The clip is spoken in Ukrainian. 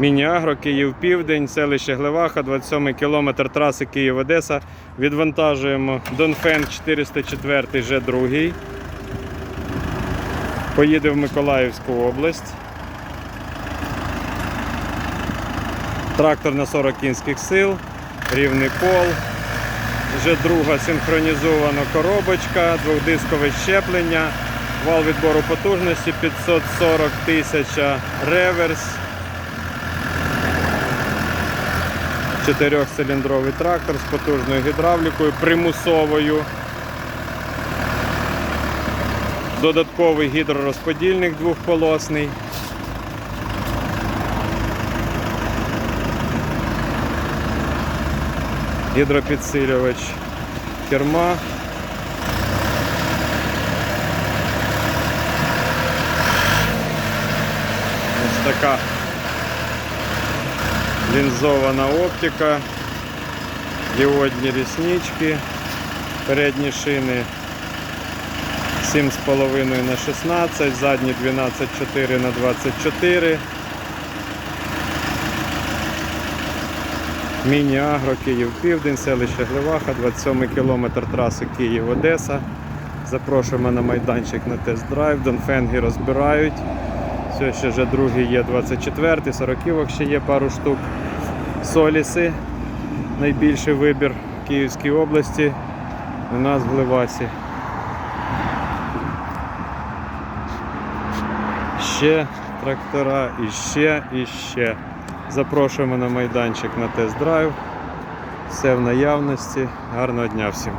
Міні-Агро, Київ Південь, селище Глеваха, 27 кілометр траси Київ-Одеса. Відвантажуємо Донфен 404 вже другий. Поїде в Миколаївську область. Трактор на 40 кінських сил, рівний пол. Вже друга синхронізована коробочка, двохдискове щеплення, вал відбору потужності 540 тисяча реверс. Чотирьохциліндровий трактор з потужною гідравлікою, примусовою. Додатковий гідророзподільник двохполосний. Гідропідсилювач керма. Ось така лінзована оптика, діодні ріснички, передні шини 7,5 на 16, задні 12,4 на 24. Міні-Агро, Київ Південь, селище Гливаха, 27 кілометр траси Київ-Одеса. Запрошуємо на майданчик на тест-драйв. Донфенги розбирають. Все ще вже другий є 24-й, 40 ще є пару штук. Соліси. Найбільший вибір в Київській області. У нас в Гливасі. Ще трактора і ще, і ще. Запрошуємо на майданчик на тест-драйв. Все в наявності. Гарного дня всім!